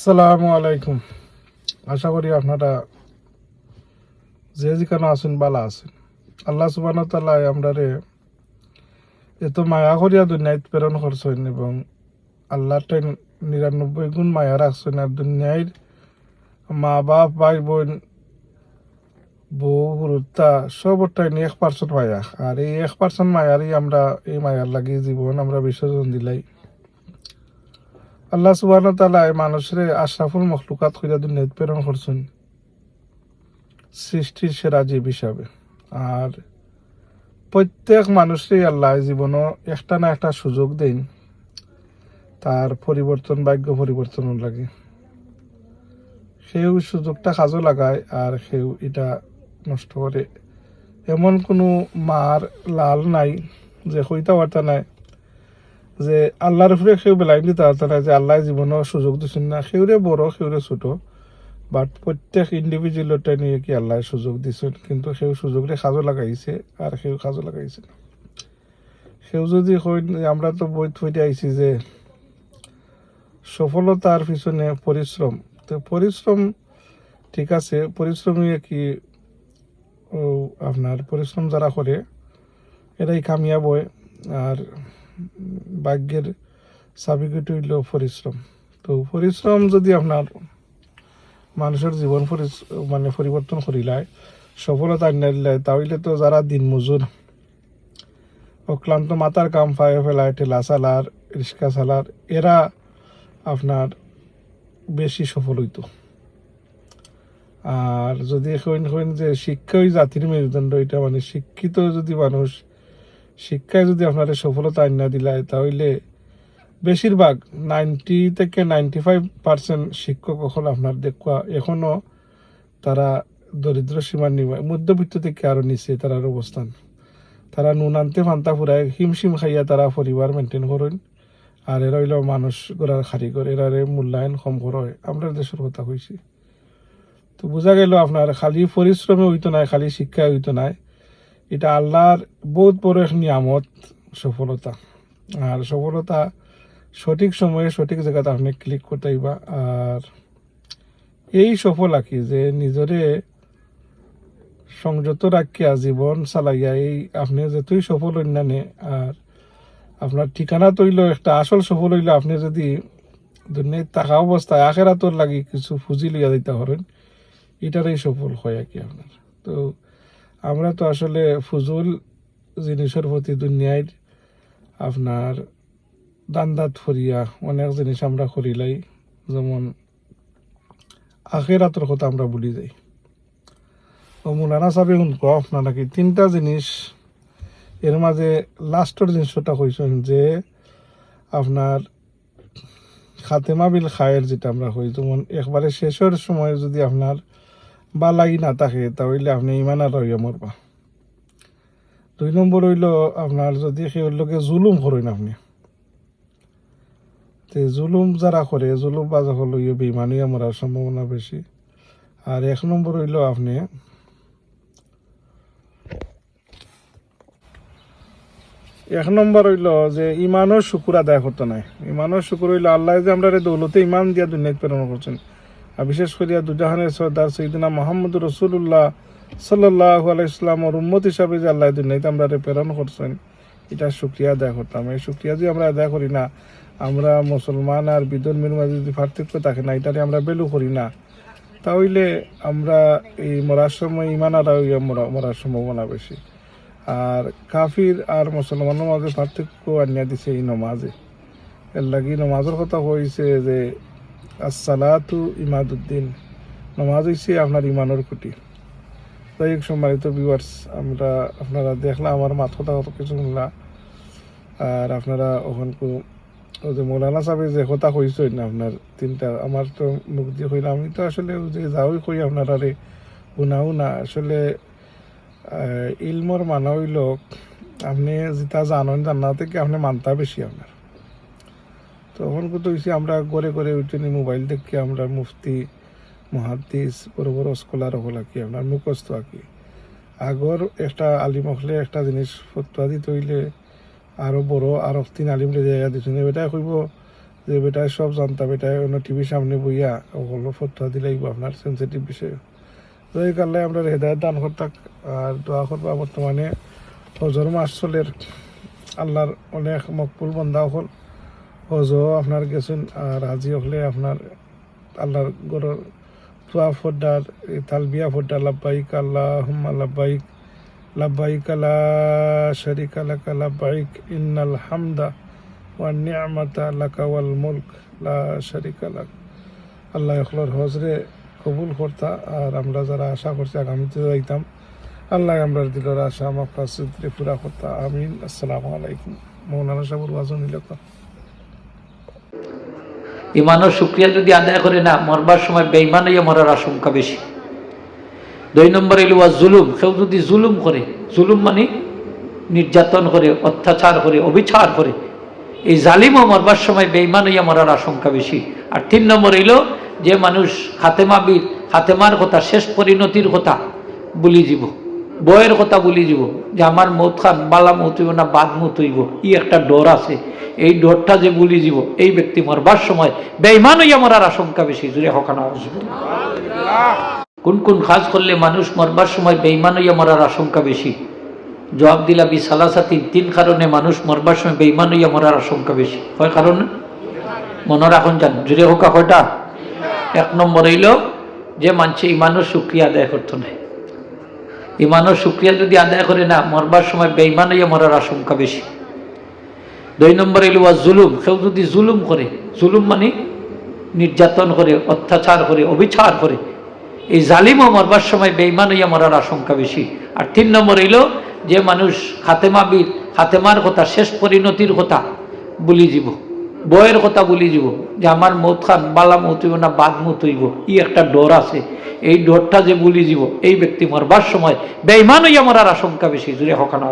আসসালামু আলাইকুম। আশা করি আপনারা যে যেখানে আছেন বালা আছেন। আল্লাহ সুবান তাল্লাহ আমরা রে এত মায়া করিয়া দুনিয়ায় প্রেরণ করছেন এবং আল্লাহ টাইম নিরানব্বই গুণ মায়া রাখছেন আর দুনিয়ায় মা বাপ ভাই বোন বউ গুরুত্তা সবটাই এক পার্সেন্ট মায়া। আর এই এক পার্সেন্ট মায়ারই আমরা, এই মায়ার লাগিয়ে জীবন আমরা বিসর্জন দিলাই। আল্লাহ সুবাহ তালা মানুষের আশরাফুল মখলুকাত খুঁজা দুনিয়াত প্রেরণ করছেন। সৃষ্টির সেরা জীব হিসাবে। আর প্রত্যেক মানুষেরই আল্লাহ জীবনও একটা না একটা সুযোগ দেন। তার পরিবর্তন, ভাগ্য পরিবর্তন লাগে। সেও সুযোগটা কাজও লাগায় আর সেও এটা নষ্ট করে। এমন কোনো মার লাল নাই, যে হইতা বার্তা নাই। যে আল্লাহর উপরে সেও বেলাই দিতে না যে আল্লাহ জীবনের সুযোগ দিচ্ছেন না। সেউরে বড় সেউরে ছোট। বাট প্রত্যেক ইন্ডিভিজুয়ালটা নিয়ে কি আল্লাহ সুযোগ দিচ্ছেন কিন্তু সেও সুযোগটা কাজও লাগাইছে আর সেও কাজও লাগাইছে। না সেও যদি আমরা তো বই থইতে আইছি যে সফলতার পিছনে পরিশ্রম তো পরিশ্রম ঠিক আছে পরিশ্রমী কি আপনার পরিশ্রম যারা করে এরাই কামিয়াব হয়। আর ভাগ্যের চাবিকাঠি হইল পরিশ্রম। তো পরিশ্রম যদি আপনার মানুষের জীবন মানে পরিবর্তন করিলায়, সফলতা আনিলাই তাহলে তো যারা দিন মজুর, অক্লান্ত মাথার কাম পায়ে ফেলায়, ঠেলা চালার, রিক্সা চালার, এরা আপনার বেশি সফল হইতো। আর যদি এখন এখন যে শিক্ষাই জাতির মেরুদণ্ড, এটা মানে শিক্ষিত যদি মানুষ শিক্ষায় যদি আপনার সফলতা আনিয়া দিলায়, তাহলে বেশিরভাগ নাইনটি থেকে নাইনটি ফাইভ পার্সেন্ট শিক্ষক হল আপনার দেখা এখনও তারা দরিদ্র সীমার নিমা- মধ্যবিত্ত থেকে আরও নিচে তারার অবস্থান। তারা নুন আনতে ফান্তা ফুরায়, হিমশিম খাইয়া তারা পরিবার মেনটেন করেন। আর এরা হইল মানুষ গড়ার কারিগর এরারে মূল্যায়ন কম করে আমরা দেশের কথা কইছি। তো বোঝা গেল আপনার খালি পরিশ্রমে হইতো নাই, খালি শিক্ষায় হইতো নাই। এটা আল্লাহর বহুত বড় এক নিয়ামত, সফলতা। আর সফলতা সঠিক সময়ে সঠিক জায়গাতে আপনি ক্লিক করতে হইবা আর এই সফল আর কি যে নিজরে সংযত রাখিয়া জীবন চালাইয়া এই আপনি যতই সফল অন্যান্য আর আপনার ঠিকানা তৈল একটা আসল সফল হইলে আপনি যদি দুনিয়ায় থাকা অবস্থায় আখেরাতর লাগি কিছু পুঁজি লইয়া দিতে পারেন, এটারই সফল হয় আর কি আপনার। তো আমরা তো আসলে ফুজুল জিনিসের প্রতি দুনিয়ায় আপনার দান্দাত ফরিয়া অনেক জিনিস আমরা করিলাই যেমন আখেরাতের কথা আমরা ভুলি যাই। ও মুলানা সাহেব শুনক আপনার নাকি তিনটা জিনিস এর মাঝে লাস্টের জিনিসটা কইছেন যে আপনার খাতেমা বিল খায়ের যেটা আমরা কই, যেমন একবারে শেষের সময় যদি আপনার বালাই না থাকে তাহলে আপনি ইমান আর মরবা দুই নম্বর হইল আপনার যদি সেওর লোকে জুলুম করেন আপনি। তে জুলুম যারা করে জুলুম বা হলো ইয়ে বেমানিয়া মরার সম্ভাবনা বেশি আর এক নম্বর হইল আপনি এক নম্বর হইল যে ইমানের শুকুর আদায় করতে নাই। ইমানের শুকুর হইল আল্লাহ যে আমরা দৌলতে ইমান দিয়া দুনিয়াত প্রেরণ করছেন আর বিশেষ করিয়া দুজাহানের সর্দার সৈদিনা মোহাম্মদ রসুল্লাহ সাল্লাহ আলাইসলামর উম্মত হিসাবে যে আল্লাহ দুনিয়াতে আমরা প্রেরণ করছেন। এটা শুক্রিয়া আদায় করতাম। এই শুক্রিয়া যদি আমরা আদায় করি না, আমরা মুসলমান আর বিধর্মীর মাঝে যদি পার্থক্য থাকে না, এটারে আমরা বেলু করি না। তাহলে আমরা এই মরার সময় ইমান আর মরার সম্ভাবনা বেশি। আর কাফির আর মুসলমানের মাঝে পার্থক্য আনিয়া দিছে এই নমাজে। এর লাগি নমাজের কথা কইছে যে আসসালাতু ইমাদুদ্দিন। নমাজ হইছে আপনার ইমানের খুঁটি। তাই এক সম্মানিত ভিউয়ার্স আমরা আপনারা দেখলাম আমার মাত কথা কত কিছু শুনলা আর আপনারা ওখানকু যে মৌলানা সাহেব যে কথা কইছেন না আপনার তিনটা, আমার তো মুখ দিয়ে কইলাম আমি তো আসলে যে যাওই কই আপনার আরে শুনাও না। আসলে ইলমর মানা হইল, আপনি যেটা জানেন জানা থেকে আপনি মানতা বেশি আপনার? তখন কত হয়েছে আমরা ঘরে ঘরে উঠে মোবাইল দেখি আমরা মুফতি, মহাদিস, বড় বড় স্কলার হল কি আপনার মুখস্থ আঁকি। আগর একটা আলিম হলে একটা জিনিস ফতুয়া দিতে হইলে আরও বড়, আরও তিন আলিম জায়গা দিচ্ছেন এটা কইব যে বেটাই সব জানতা বেটায় অন্য টিভির সামনে বইয়া ওগুলো ফটো দিলেই আপনার সেন্সিটিভ বিষয়। তো এই কারণে আমরা হেদায়ত দান করতাম আর দোয়া করবা বর্তমানে হজর মাস চলের আল্লাহর অনেক মকবুল বন্ধা হল। হজ আপনার গেছেন আর আজি হলে আপনার আল্লাহর গরর তোয়া ফোডার তালবিয়া ফোডা লাব্বাইক আল্লাহ হুম্মা লাব্বাইক লাব্বাইক লা শারিকা লাকা, লাব্বাইক ইন্নাল হামদা ওয়ান নিয়ামাতা লাকা ওয়াল মুলক, লা শারিকা লাক। আল্লাহ এখলোর হজরে কবুল করতা, আর আমরা যারা আশা করছি আগামীতে যাইতাম, আল্লাহ আমরা দিলর আশা আমার কাছে পুরা করতা, আমিন। আসসালামু আলাইকুম। মৌলানা সাহুর ওয়াজন নিলকা। ইমানের শুক্রিয়া যদি আদায় করে না, মরবার সময় বেইমান হইয়া মরার আশঙ্কা বেশি। দুই নম্বর এলো জুলুম। কেউ যদি জুলুম করে, জুলুম মানে নির্যাতন করে, অত্যাচার করে, অবিচার করে, এই জালিমও মরবার সময় বেইমান হইয়া মরার আশঙ্কা বেশি। আর তিন নম্বর এলো যে মানুষ খাতেমা বীর, খাতেমার কথা, শেষ পরিণতির কথা বলি যাব বয়ের কথা বলি যাব যে আমার মত খান বালা মত হইব না, বাদ মত হইব। ই একটা ডর আছে। এই ডরটা যে বলি যাব এই ব্যক্তি মরবার সময় বেইমান হইয়া মরার আশঙ্কা বেশি। জুড়ে হকানা আসবে কোন কোন কাজ করলে মানুষ মরবার সময় বেইমান হইয়া মরার আশঙ্কা বেশি? জবাব দিলা বি সালাসা তিন কারণে মানুষ মরবার সময় বেইমান হইয়া মরার আশঙ্কা বেশি। কয় কারণে? মনে রাখুন যান জুড়ে হোকা কয়টা? এক নম্বর হইল যে মানছে ইমানের সুক্রিয়া আদায় করতো না। ইমানের সুক্রিয়া যদি আদায় করে না, মরবার সময় বেইমান হইয়া মরার আশঙ্কা বেশি। দুই নম্বর ওয়া জুলুম। কেউ যদি জুলুম করে, জুলুম মানে নির্যাতন করে, অত্যাচার করে, অবিচার করে, এই জালিমও মরবার সময় বেইমান হইয়া মরার আশঙ্কা বেশি। আর তিন নম্বর হইল যে মানুষ খাতেমা বীর, খাতেমার কথা, শেষ পরিণতির কথা বলি যাব বয়ের কথা বলি যাব যে আমার মত খান বালা মত হইব না, বাদ মত হইব। ই একটা ডর আছে। এই ডরটা যে বলি যাব, এই ব্যক্তি মরবার সময় বেইমান হইয়া মরার আশঙ্কা বেশি জুড়ে হকানা